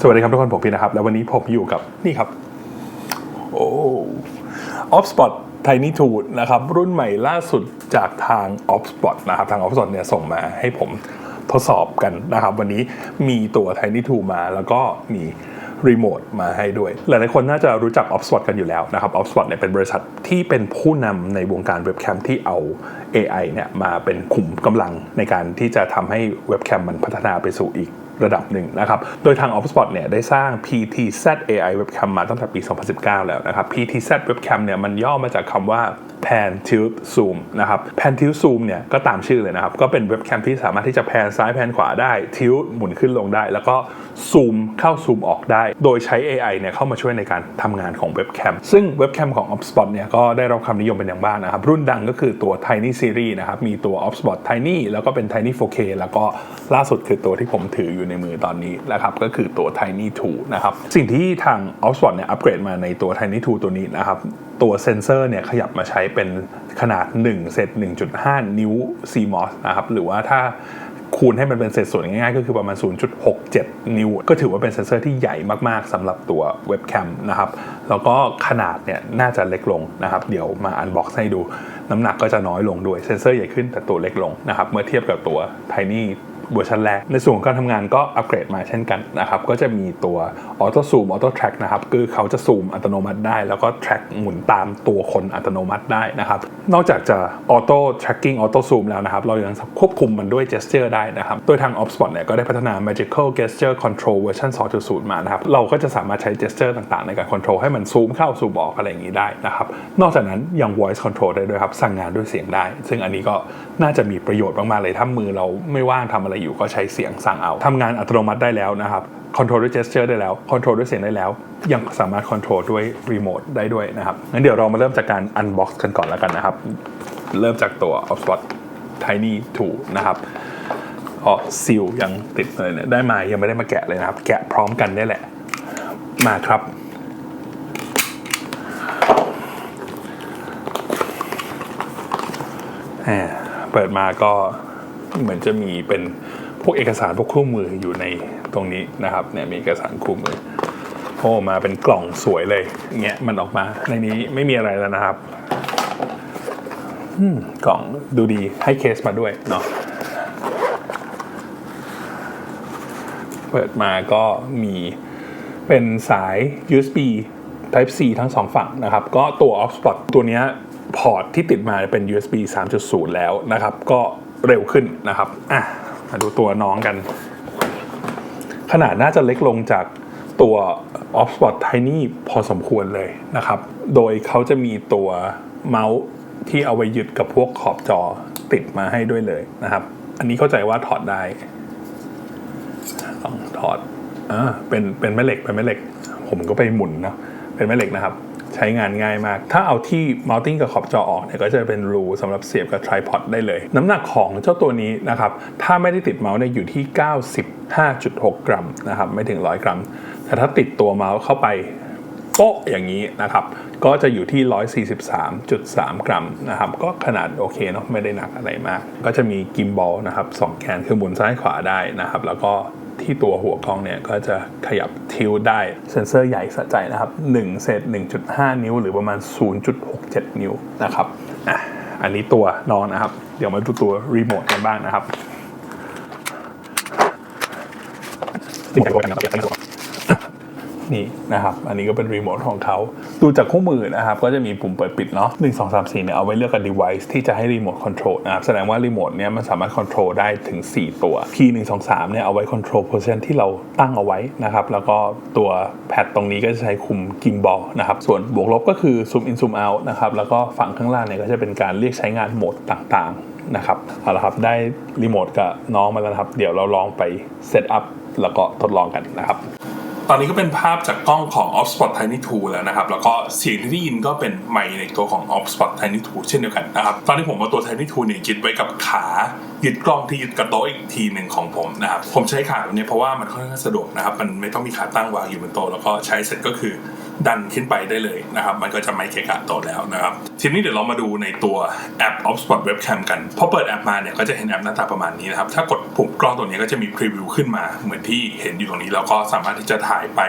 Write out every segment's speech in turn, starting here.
สวัสดีครับทุกคนผมพี่นะครับ แล้ววันนี้ผมอยู่กับนี่ครับ โอ้ Offspot Tiny t o o นะครับ รุ่นใหม่ล่าสุดจากทาง Offspot นะครับ ทาง Offspot เนี่ยส่งมาให้ผมทดสอบกันนะครับ วันนี้มีตัว Tiny t o o มาแล้วก็มีรีโมทมาให้ด้วย หลายๆคนน่าจะรู้จัก Offspot กันอยู่แล้วนะครับ Offspot เนี่ยเป็นบริษัทที่เป็นผู้นำในวงการเว็บแคมที่เอา AI เนี่ยมาเป็นขุมกำลังในการที่จะทำให้เว็บแคมมันพัฒนาไปสู่อีก ระดับหนึ่งนะครับ โดยทาง Offspot เนี่ยได้สร้าง PTZ AI Webcam มาตั้งแต่ปี 2019 แล้วนะครับ PTZ Webcam เนี่ยมันย่อมาจากคำว่า Pan Tilt Zoom นะครับ Pan Tilt Zoom เนี่ยก็ตามชื่อเลยนะครับ ก็เป็นเว็บแคมที่สามารถที่จะแพนซ้ายแพนขวาได้ tilt หมุนขึ้นลงได้ แล้วก็ซูมเข้าซูมออกได้ โดยใช้ AI เนี่ยเข้ามาช่วยในการทำงานของเว็บแคมซึ่งเว็บแคมของ Offspot เนี่ยก็ได้รับความนิยมเป็นอย่างมากนะครับ รุ่นดังก็คือตัว Tiny Series นะครับ มีตัว Offspot Tiny แล้วก็เป็น Tiny 4K แล้วก็ล่าสุดคือตัวที่ผมถืออยู่ในมือตอนนี้นะครับก็คือตัว Tiny 2นะครับสิ่งที่ทาง Offspot เนี่ยอัปเกรดมาในตัว Tiny 2ตัวนี้นะครับตัวเซนเซอร์เนี่ยขยับมาใช้เป็นขนาด1เซต1.5 นิ้ว CMOS นะครับหรือว่าถ้าคูณให้มันเป็นเศษส่วนง่ายๆ ก็คือประมาณ 0.67 นิ้ว ก็ถือว่าเป็นเซนเซอร์ที่ใหญ่มากๆสำหรับตัวเว็บแคมนะครับ แล้วก็ขนาดเนี่ยน่าจะเล็กลงนะครับ เดี๋ยวมาอันบ็อกซ์ให้ดู น้ำหนักก็จะน้อยลงด้วย เซนเซอร์ใหญ่ขึ้นแต่ตัวเล็กลงนะครับ เมื่อเทียบกับตัว Tiny เวอร์ชันแรก ในส่วนของการทำงานก็อัปเกรดมาเช่นกันนะครับก็จะมีตัว Auto Zoom Auto Track นะครับคือเขาจะซูมอัตโนมัติได้ แล้วก็ track หมุนตามตัวคนอัตโนมัติได้นะครับนอกจากจะ Auto Tracking Auto Zoom แล้วนะครับเรายังควบคุมมันด้วย gesture ได้นะครับโดยทาง Offspot เนี่ยก็ได้พัฒนา Magical Gesture Control เวอร์ชัน2.0 มานะครับเราก็จะสามารถใช้ gesture ต่างๆ ในการ control ให้มันซูมเข้าซูมออกอะไรอย่างนี้ได้นะครับนอกจากนั้นยัง voice control ได้ด้วยครับสั่งงานด้วยเสียงได้ ซึ่งอันนี้ก็ น่าจะมีประโยชน์มากๆเลยถ้ามือเราไม่ว่างทำอะไรอยู่ก็ใช้เสียงสั่งเอาทำงานอัตโนมัติได้แล้วนะครับคอนโทรลด้วย gesture ได้แล้วคอนโทรลด้วยเสียงได้แล้ว ยังสามารถคอนโทรลด้วยรีโมทได้ด้วยนะครับงั้นเดี๋ยวเรามาเริ่มจากการ unbox กันก่อนแล้วกันนะครับ เริ่มจากตัว Offspot Tiny 2นะครับอ๋อซีลยังติดเลยเนี่ยได้มายังไม่ได้มาแกะเลยนะครับ แกะพร้อมกันได้แหละ มาครับอ่า เปิดมาก็เหมือนจะมีเป็นพวกเอกสารพวกคู่มืออยู่ในตรงนี้นะครับเนี่ยมีเอกสารคู่มือโอ้มาเป็นกล่องสวยเลยเงี้ยมันออกมาในนี้ไม่มีอะไรแล้วนะครับอืมกล่องดูดีให้เคสมาด้วยเนาะเปิดมาก็มีเป็นสาย USB Type C ทั้งสองฝั่งนะครับ ก็ตัว Offspot ตัวเนี้ย พอร์ตที่ติดมาเป็น USB 3.0 แล้วนะครับ ก็เร็วขึ้นนะครับอะมาดูตัวน้องกัน ขนาดน่าจะเล็กลงจากตัว Offspot Tiny พอสมควรเลยนะครับ โดยเขาจะมีตัวเมาส์ที่เอาไว้ยึดกับพวกขอบจอติดมาให้ด้วยเลยนะครับ อันนี้เข้าใจว่าถอดได้ต้องถอดอ่าเป็นเป็นแม่เหล็กเป็นแม่เหล็ก ผมก็ไปหมุนนะเป็นแม่เหล็กนะครับ ใช้งานง่ายมาก ถ้าเอาที่ mounting กับขอบจอออกเนี่ยก็จะเป็นรูสำหรับเสียบกับ tripod ได้เลย น้ำหนักของเจ้าตัวนี้นะครับ ถ้าไม่ได้ติดเมาส์เนี่ยอยู่ที่ 95.6 กรัมนะครับ ไม่ถึง 100 กรัม แต่ถ้าติดตัวเมาส์เข้าไปโป๊ะอย่างนี้นะครับ ก็จะอยู่ที่ 143.3 กรัมนะครับ ก็ขนาดโอเคเนาะไม่ได้หนักอะไรมาก ก็จะมีกิมบอลนะครับสองแกนคือหมุนซ้ายขวาได้นะครับ แล้วก็ ที่ตัวหัวกล้องเนี่ยก็จะขยับทิวได้เซนเซอร์ใหญ่สะใจนะครับ1เศษ1.5 นิ้ว หรือประมาณ 0.67 นิ้วนะครับอะอันนี้ตัวนอนนะครับ เดี๋ยวมาดูตัวรีโมทกันบ้างนะครับติดกั นี่นะครับ อันนี้ก็เป็นรีโมทของเขา ดูจากคู่มือนะครับ ก็จะมีปุ่มเปิดปิดเนาะหนึ่งสองสามสี่เนี่ยเอาไว้เลือกกับ device ที่จะให้รีโมทคอนโทรลนะครับ แสดงว่ารีโมทเนี่ยมันสามารถคอนโทรลได้ถึง 4 ตัว P 1 2 3เนี่ยเอาไว้คอนโทรล position ที่เราตั้งเอาไว้นะครับ แล้วก็ตัวแพดตรงนี้ก็จะใช้คุมกิมบอลนะครับ ส่วนบวกลบก็คือ zoom in zoom out นะครับ แล้วก็ฝั่งข้างล่างเนี่ยก็จะเป็นการเรียกใช้งานโหมดต่างๆนะครับเอาละครับได้รีโมทกับน้องมาแล้วครับ เดี๋ยวเราลองไปเซตอัพแล้วก็ทดลองกันนะครับ ตอนนี้ก็เป็นภาพจากกล้องของ Offspot Tiny 2 แล้วนะครับ แล้วก็เสียงที่ได้ยินก็เป็นไมค์ในตัวของ Offspot Tiny 2 เช่นเดียวกันนะครับ ตอนนี้ผมเอาตัว Tiny 2 เนี่ยยึดไว้กับขายึดกล้องที่ยึดกับโต๊ะอีกทีหนึ่งของผมนะครับ ผมใช้ขาแบบนี้เพราะว่ามันค่อนข้างสะดวกนะครับ มันไม่ต้องมีขาตั้งวางอยู่บนโต๊ะแล้วก็ใช้เสร็จก็คือดันขึ้นไปได้เลยนะครับ มันก็จะไม่เกะกะโต๊ะแล้วนะครับ ทีนี้เดี๋ยวเรามาดูในตัวแอป Opspot Webcam กัน พอเปิดแอปมาเนี่ยก็จะเห็นแอปหน้าตาประมาณนี้นะครับ ถ้ากดปุ่มกล้องตัวนี้ก็จะมีพรีวิวขึ้นมาเหมือนที่เห็นอยู่ตรงนี้ แล้วก็สามารถที่จะถ่ายไป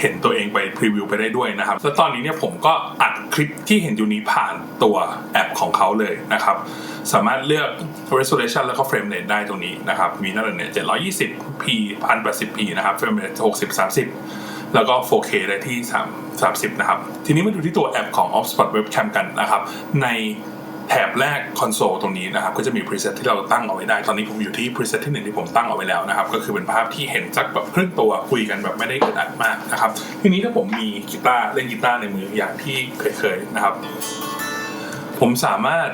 เห็นตัวเองไปพรีวิวไปได้ด้วยนะครับ แล้วตอนนี้เนี่ยผมก็อัดคลิปที่เห็นอยู่นี้ผ่านตัวแอปของเขาเลยนะครับ สามารถเลือก resolution แล้วก็ frame rate ได้ตรงนี้นะครับ มีนั่นเลยเนี่ย 720p 1080p นะครับ frame rate 60 30 แล้วก็ 4K ได้ที่3 30 นะครับ ทีนี้มาดูที่ตัวแอปของ Opspot Webcam กันนะครับ ในแถบแรกคอนโซลตรงนี้นะครับก็จะมี preset ที่เราตั้งเอาไว้ได้ ตอนนี้ผมอยู่ที่ preset ที่หนึ่งที่ผมตั้งเอาไว้แล้วนะครับ ก็คือเป็นภาพที่เห็นสักแบบครึ่งตัวคุยกันแบบไม่ได้อึดอัดมากนะครับ ทีนี้ถ้าผมมีกีตาร์เล่นกีตาร์ในมืออย่างที่เคยๆนะครับ ผมสามารถ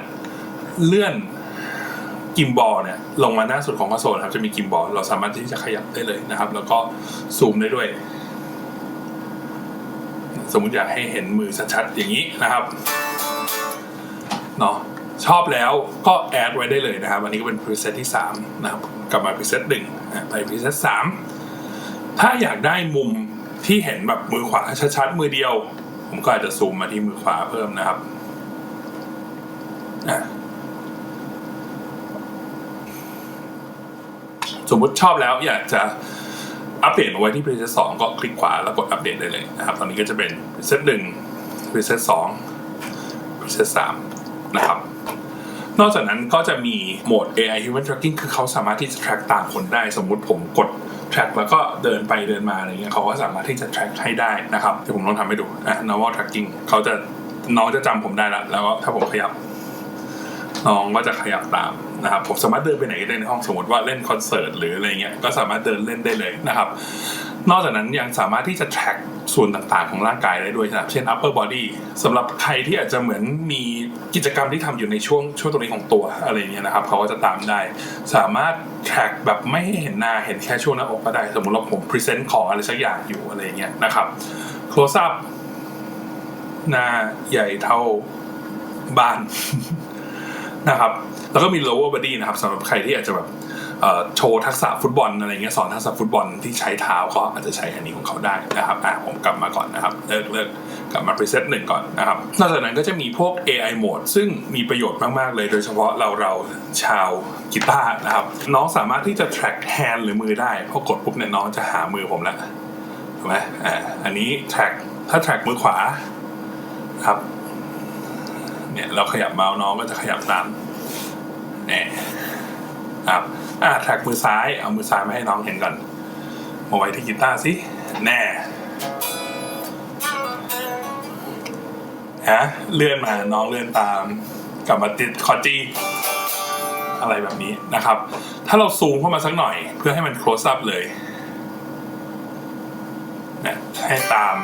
เลื่อนกิมบอลเนี่ยลงมาหน้าสุดของคอนโซลครับจะมีกิมบอลเราสามารถที่จะขยับได้เลยนะครับ แล้วก็ซูมได้ด้วย สมมติอยากให้เห็นมือชัดๆอย่างนี้นะครับเนาะชอบแล้วก็แอดไว้ได้เลยนะครับ อันนี้ก็เป็น preset ที่3นะครับกลับมา preset หนึ่งอะไป preset 3ถ้าอยากได้มุมที่เห็นแบบมือขวาชัดๆมือเดียว ผมก็อาจจะซูมมาที่มือขวาเพิ่มนะครับสมมุติชอบแล้วอยากจะ อัปเดตมาไว้ที่ preset 2 ก็คลิกขวาแล้วกดอัปเดตได้เลยนะครับ ตอนนี้ก็จะเป็น preset 1 preset 2 preset 3 นะครับ นอกจากนั้นก็จะมีโหมด AI Human Tracking คือเขาสามารถที่จะ track ตามคนได้ สมมุติผมกด track แล้วก็เดินไปเดินมาอะไรเงี้ยเขาก็สามารถที่จะ track ให้ได้นะครับเดี๋ยวผมลองทำให้ดูอะ normal tracking เขาจะน้องจะจำผมได้แล้ว แล้วก็ถ้าผมขยับ น้องก็จะขยับตาม นะครับผมสามารถเดินไปไหนก็ได้ในห้องสมมติว่าเล่นคอนเสิร์ตหรืออะไรเงี้ยก็สามารถเดินเล่นได้เลยนะครับนอกจากนั้นยังสามารถที่จะ track ส่วนต่างๆ ของร่างกายได้ด้วยนะครับเช่น upper body สำหรับใครที่อาจจะเหมือนมีกิจกรรมที่ทำอยู่ในช่วงช่วงตรงนี้ของตัวอะไรเงี้ยนะครับเขาก็จะตามได้ สามารถ track แบบไม่ให้เห็นหน้าเห็นแค่ช่วงหน้าอกก็ได้ สมมติว่าผม present ของอะไรสักอย่างอยู่อะไรเงี้ยนะครับ close up หน้าใหญ่เท่าบ้าน นะครับ แล้วก็มี lower body นะครับสำหรับใครที่อาจจะแบบโชว์ทักษะฟุตบอลอะไรเงี้ยสอนทักษะฟุตบอลที่ใช้เท้าก็อาจจะใช้อันนี้ของเขาได้นะครับอะผมกลับมาก่อนนะครับเลิกเลิกกลับมา preset หนึ่งก่อนนะครับนอกจากนั้นก็จะมีพวก AI mode ซึ่งมีประโยชน์มาก ๆ เลยโดยเฉพาะเราเราชาวกีตาร์นะครับ น้องสามารถที่จะ track hand หรือมือได้พอกดปุ๊บเนี่ยน้องจะหามือผมแล้วถูกไหมอ่าอันนี้ track ถ้า track มือขวาครับ เนี่ยเราขยับเมาส์น้องก็จะขยับตามเนี่ยครับอ่าแท็กมือซ้ายเอามือซ้ายมาให้น้องเห็นก่อนมาไว้ที่กีตาร์สิแน่ฮะเลื่อนมาน้องเลื่อนตามกลับมาติดคอจีอะไรแบบนี้นะครับ ถ้าเราซูมเข้ามาสักหน่อยเพื่อให้มัน close up เลยเนี่ยให้ตาม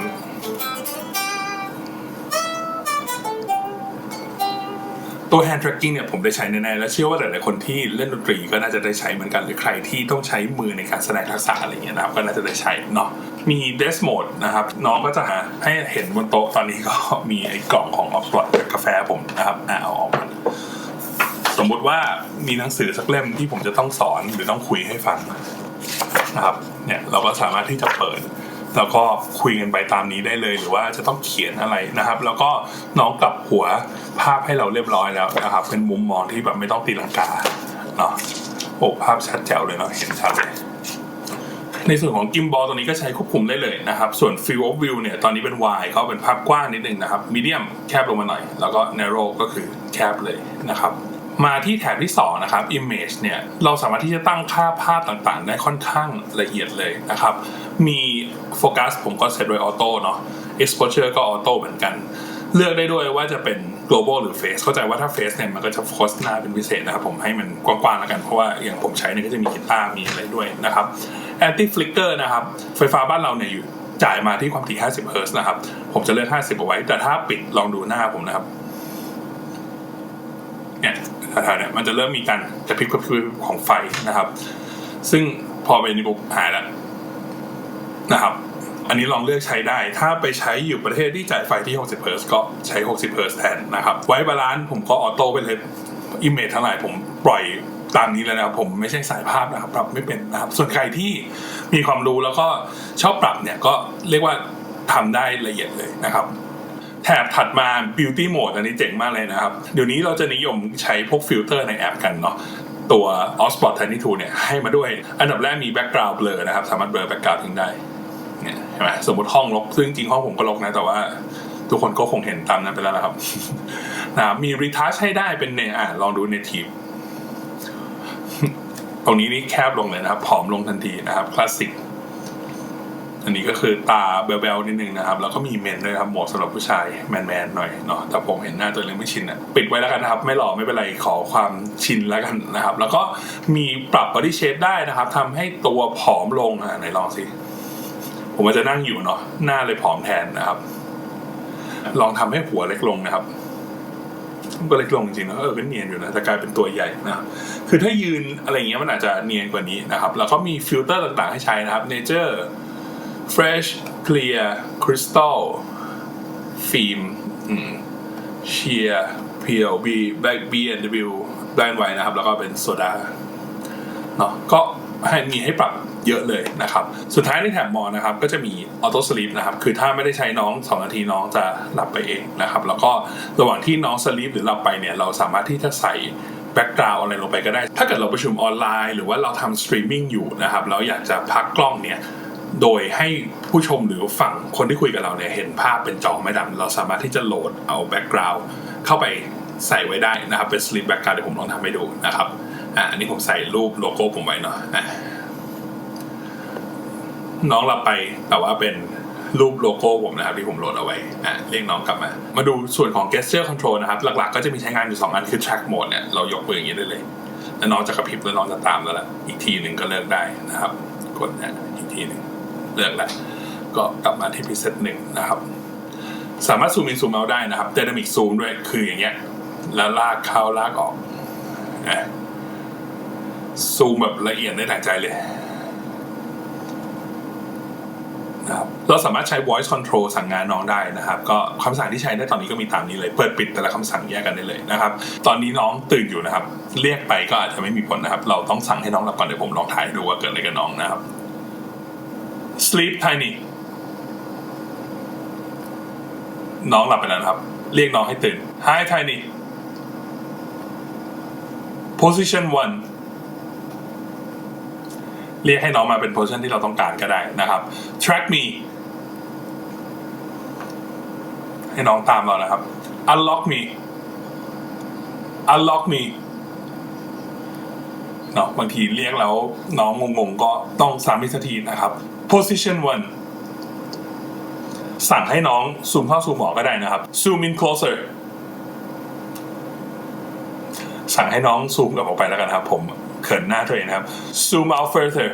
ตัว hand tracking เนี่ยผมได้ใช้แน่ๆและเชื่อว่าหลายๆคนที่เล่นดนตรีก็น่าจะได้ใช้เหมือนกันหรือใครที่ต้องใช้มือในการแสดงทักษะอะไรเงี้ยนะครับก็น่าจะได้ใช้เนาะมี desk mode นะครับน้องก็จะหาให้เห็นบนโต๊ะตอนนี้ก็มีไอ้กล่องของออกปลอดกาแฟผมนะครับอะเอาออกมาสมมุติว่ามีหนังสือสักเล่มที่ผมจะต้องสอนหรือต้องคุยให้ฟังนะครับเนี่ยเราก็สามารถที่จะเปิด แล้วก็คุยกันไปตามนี้ได้เลย หรือว่าจะต้องเขียนอะไรนะครับ แล้วก็น้องกลับหัวภาพให้เราเรียบร้อยแล้วนะครับ เป็นมุมมองที่แบบไม่ต้องตีลังกาเนาะโอ้ภาพชัดแจ๋วเลยเนาะเห็นชัดเลยในส่วนของกิมบอลตัวนี้ก็ใช้ควบคุมได้เลยนะครับ ส่วน Field of View เนี่ยตอนนี้เป็น wide เขาเป็นภาพกว้างนิดนึงนะครับ medium แคบลงมาหน่อย แล้วก็ narrow ก็คือแคบเลยนะครับมาที่แถบที่2นะครับ image เนี่ยเราสามารถที่จะตั้งค่าภาพต่างๆ ได้ค่อนข้างละเอียดเลยนะครับ มี โฟกัสผมก็เซตไว้ออโต้เนาะ exposure ก็ออโต้เหมือนกัน เลือกได้ด้วยว่าจะเป็น global หรือ face เข้าใจว่าถ้า face เนี่ยมันก็จะโฟกัสหน้าเป็นพิเศษนะครับผมให้มันกว้างๆแล้วกัน เพราะว่าอย่างผมใช้เนี่ยก็จะมีกีตาร์มีอะไรด้วยนะครับ anti flicker นะครับไฟฟ้าบ้านเราเนี่ยอยู่จ่ายมาที่ความถี่ 50 เฮิร์ตซ์นะครับ ผมจะเลือก 50 เอาไว้ แต่ถ้าปิดลองดูหน้าผมนะครับ เนี่ยแถวๆเนี่ยมันจะเริ่มมีการกระพริบกระพริบของไฟนะครับ ซึ่งพอเป็นนี้ปุ๊บหายแล้ว นะครับ อันนี้ลองเลือกใช้ได้ ถ้าไปใช้อยู่ประเทศที่จ่ายไฟที่ 60 เฮิร์ตก็ใช้ 60 เฮิร์ตแทนนะครับ ไว้บาลานซ์ผมก็ออโต้ไปเลยอิมเมจทั้งหลายผมปล่อยตามนี้เลยนะครับผมไม่ใช่สายภาพนะครับปรับไม่เป็นนะครับ ส่วนใครที่มีความรู้แล้วก็ชอบปรับเนี่ยก็เรียกว่าทำได้ละเอียดเลยนะครับแถบถัดมา beauty mode อันนี้เจ๋งมากเลยนะครับ เดี๋ยวนี้เราจะนิยมใช้พวกฟิลเตอร์ในแอปกันเนาะตัว Ospot Tiny Tool เนี่ยให้มาด้วย อันดับแรกมี background blur นะครับ สามารถ blur background ทิ้งได้่ไหมสมมติห้องรกซึ่งจริงห้องผมก็รกนะ แต่ว่า ทุกคนก็คงเห็นตามนั้นไปแล้วนะครับนะครับมี retouch ให้ได้เป็นเนอ่ลองดู native ตรงนี้นี่แคบลงเลยนะครับผอมลงทันทีนะครับคลาสสิกอันนี้ก็คือตาเบลๆนิดนึงนะครับ แล้วก็มีเมนด้วยครับหมดสำหรับผู้ชายแมนๆหน่อยเนาะแต่ผมเห็นหน้าตัวเองไม่ชินอะปิดไว้แล้วกันนะครับ ไม่หล่อไม่เป็นไรขอความชินแล้วกันนะครับ แล้วก็มีปรับ body shape ได้นะครับทำให้ตัวผอมลงอะไหนลองสิ ผมว่าจะนั่งอยู่เนาะหน้าเลยผอมแทนนะครับ ลองทำให้หัวเล็กลงนะครับก็เล็กลงจริงๆนะเออก็นเนียนอยู่นะแต่กลายเป็นตัวใหญ่นะครับคือถ้ายืนอะไรเงี้ยมันอาจจะเนียนกว่านี้นะครับ แล้วก็มีฟิลเตอร์ต่างๆให้ใช้นะครับ Nature Fresh Clear Crystal Film อืม Sheer PLB Black B&W Black and White นะครับ แล้วก็เป็นโซดาเนาะก็ให้มีให้ปรับ เยอะเลยนะครับสุดท้ายในแถบมอนะครับก็จะมีออโต้สลีปนะครับคือถ้าไม่ได้ใช้น้อง2นาทีน้องจะหลับไปเองนะครับแล้วก็ระหว่างที่น้องสลีปหรือหลับไปเนี่ยเราสามารถที่จะใส่แบ็กกราวอะไรลงไปก็ได้ ถ้าเกิดเราประชุมออนไลน์ หรือว่าเราทำสตรีมมิ่งอยู่นะครับแล้วอยากจะพักกล้องเนี่ยโดยให้ผู้ชมหรือฝั่งคนที่คุยกับเราเนี่ยเห็นภาพเป็นจอไม่ดำเราสามารถที่จะโหลดเอาแบ็กกราวด์เข้าไปใส่ไว้ได้นะครับเป็นสลิปแบ็กกราวด์เดี๋ยวผมลองทำให้ดูนะครับอะอันนี้ผมใส่รูปโลโก้ผมไว้เนาะอะ น้องเราไปแต่ว่าเป็นรูปโลโก้ผมนะครับที่ผมโหลดเอาไว้อะเรียกน้องกลับมา มาดูส่วนของ gesture control นะครับ หลักๆ ก็จะมีใช้งานอยู่สองอันคือ track mode เนี่ยเรายกมืออย่างนี้ได้เลย แล้วน้องจะกระพริบแล้วน้องจะตามแล้วล่ะอีกทีหนึ่งก็เลิกได้นะครับ กดอีกทีหนึ่งเลือกแล้วก็กลับมาที่พิเศษหนึ่งนะครับ สามารถซูมอินซูมเอาได้นะครับ d y นามิกซูมด้วยคืออย่างเงี้ยแล้วลากเข้าลากออกอะซูมแบบละเอียดได้หลายใจเลย นะครับเราสามารถใช้ voice control สั่งงานน้องได้นะครับ ก็คำสั่งที่ใช้ได้ตอนนี้ก็มีตามนี้เลย เปิดปิดแต่ละคำสั่งแยกกันได้เลยนะครับ ตอนนี้น้องตื่นอยู่นะครับ เรียกไปก็อาจจะไม่มีผลนะครับ เราต้องสั่งให้น้องหลับก่อนเดี๋ยวผมลองถ่ายดูว่าเกิดอะไรกับน้องนะครับ sleep tiny น้องหลับไปแล้วนะครับ เรียกน้องให้ตื่น hi tiny position one เรียกให้น้องมาเป็น position ที่เราต้องการก็ได้นะครับ track me ให้น้องตามเรานะครับ unlock me unlock me เนาะบางทีเรียกแล้วน้องงงๆก็ต้องซ้ำอีกสักทีนะครับ position one สั่งให้น้องซูมเข้าซูมออกก็ได้นะครับ zoom in closer สั่งให้น้องซูมกลับออกไปแล้วกันครับผม เขินหน้าตัวเองนะครับ zoom out further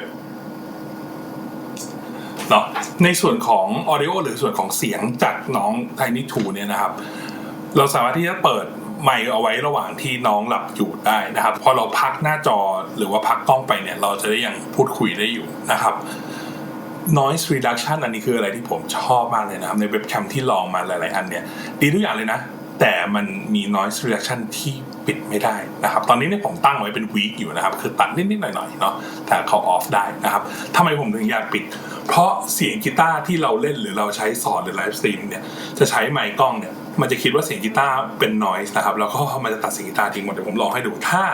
เนาะในส่วนของ audio หรือส่วนของเสียงจากน้อง Tiny 2เนี่ยนะครับ เราสามารถที่จะเปิดไมค์เอาไว้ระหว่างที่น้องหลับอยู่ได้นะครับ พอเราพักหน้าจอหรือว่าพักกล้องไปเนี่ย เราจะได้ยังพูดคุยได้อยู่นะครับ noise reduction อันนี้คืออะไรที่ผมชอบมากเลยนะครับ ในเว็บแคมที่ลองมาหลาย ๆ อันเนี่ย ดีทุกอย่างเลยนะ แต่มันมี noise reduction ที่ ปิดไม่ได้นะครับ ตอนนี้เนี่ยผมตั้งไว้เป็น weak อยู่นะครับ คือตัดนิดๆหน่อยๆเนาะแต่เขา off ได้นะครับทำไมผมถึงอยากปิด เพราะเสียงกีตาร์ที่เราเล่นหรือเราใช้สอนหรือไลฟ์สตรีมเนี่ยจะใช้ไมค์กล้องเนี่ยมันจะคิดว่าเสียงกีตาร์เป็น noise นะครับแล้วก็มันจะตัดเสียงกีตาร์ทิ้งหมดเดี๋ยวผมลองให้ดูถ้า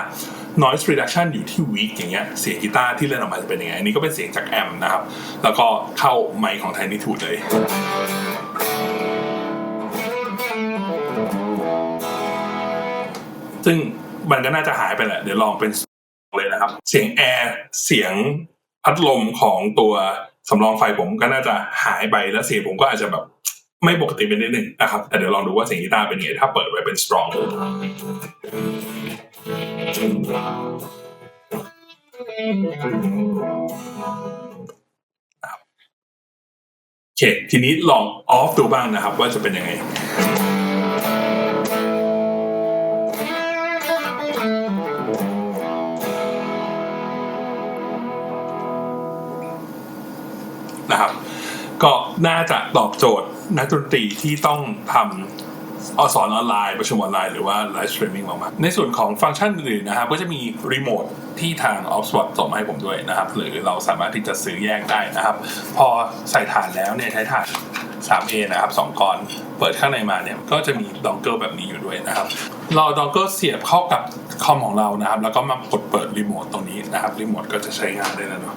noise reduction อยู่ที่ weak อย่างเงี้ยเสียงกีตาร์ที่เล่นออกมาจะเป็นยังไงอันนี้ก็เป็นเสียงจากแอมป์นะครับ แล้วก็เข้าไมค์ของ Tiny t o เลย ซึ่งมันก็น่าจะหายไปแหละ เดี๋ยวลองเป็นเลยนะครับ เสียงแอร์เสียงพัดลมของตัวสำรองไฟผมก็น่าจะหายไปแล้วเสียงผมก็อาจจะแบบไม่ปกติเป็นนิดนึงนะครับ แต่เดี๋ยวลองดูว่าเสียงกีตาร์เป็นยังไงถ้าเปิดไว้เป็น strong โอเคทีนี้ลองออฟดูบ้างนะครับ ว่าจะเป็นยังไง น่าจะตอบโจทย์นักดนตรีที่ต้องทำอสอนออนไลน์ ประชุมออนไลน์หรือว่าไลฟ์สตรีมมิ่งออกมา ในส่วนของฟังก์ชันอื่นๆนะครับ ก็จะมีรีโมทที่ทาง o f s p o t ส่งมาให้ผมด้วยนะครับ หรือเราสามารถที่จะซื้อแยกได้นะครับ พอใส่ฐานแล้วเนี่ยใช้ฐาน 3A นะครับสองกรเปิดข้างในมาเนี่ยก็จะมีดองเกิลแบบนี้อยู่ด้วยนะครับ เราดองเกิลเสียบเข้ากับคอมของเรานะครับ แล้วก็มากดเปิดรีโมทตรงนี้นะครับรีโมทก็จะใช้งานได้แล้วเนาะ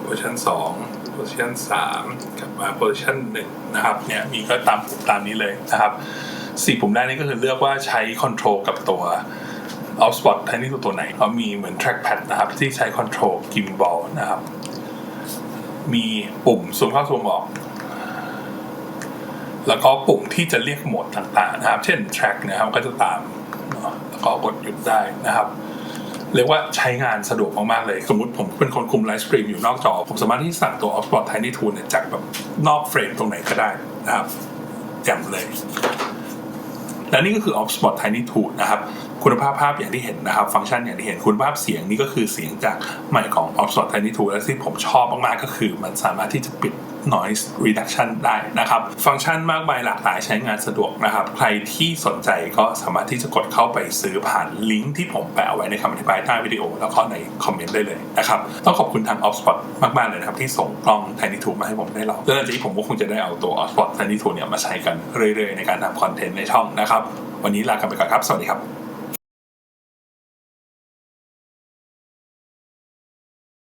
โพซิชัน2 โพซิชัน3กลับมาโพซิชัน1นะครับเนี่ยมีก็ตามปุ่มตามนี้เลยนะครับสี่ปุ่มแรกนี่ก็คือเลือกว่าใช้คอนโทรลกับตัวออฟสปอตแทนที่ตัวตัวไหนเขามีเหมือน trackpad นะครับ ที่ใช้ control gimbal นะครับ มีปุ่มซูมเข้าซูมออก แล้วก็ปุ่มที่จะเรียกโหมดต่างๆนะครับ เช่น track นะครับก็จะตาม แล้วก็กดหยุดได้นะครับ เรียกว่าใช้งานสะดวกมากๆเลย สมมติผมเป็นคนคุมไลฟ์สตรีมอยู่นอกจอ ผมสามารถที่สั่งตัว Oxford Tiny Tool เนี่ยจากแบบนอกเฟรมตรงไหนก็ได้นะครับแจ่มเลย และนี่ก็คือ Oxford Tiny Tool นะครับ คุณภาพภาพอย่างที่เห็นนะครับ ฟังก์ชันอย่างที่เห็นคุณภาพเสียงนี่ก็คือเสียงจากไมค์ของ Oxford Tiny Tool และที่ผมชอบมากๆก็คือ มันสามารถที่จะปิด noise reduction ได้นะครับ ฟังก์ชันมากมายหลากหลายใช้งานสะดวกนะครับ ใครที่สนใจก็สามารถที่จะกดเข้าไปซื้อผ่านลิงก์ที่ผมแปะไว้ในคำอธิบายใต้วิดีโอ แล้วก็ในคอมเมนต์ได้เลยนะครับ ต้องขอบคุณทาง Oxford มาก ๆ เลยนะครับ ที่ส่งกล้อง Tiny t o มาให้ผมได้ลองแล้วหลังจากนี้ผมก็คงจะได้เอาตัว Oxford Tiny Tool เนี่ยมาใช้กันเรื่อย ๆ ในการทำคอนเทนต์ในช่องนะครับ วันนี้ลากันไปก่อนครับ สวัสดีครับ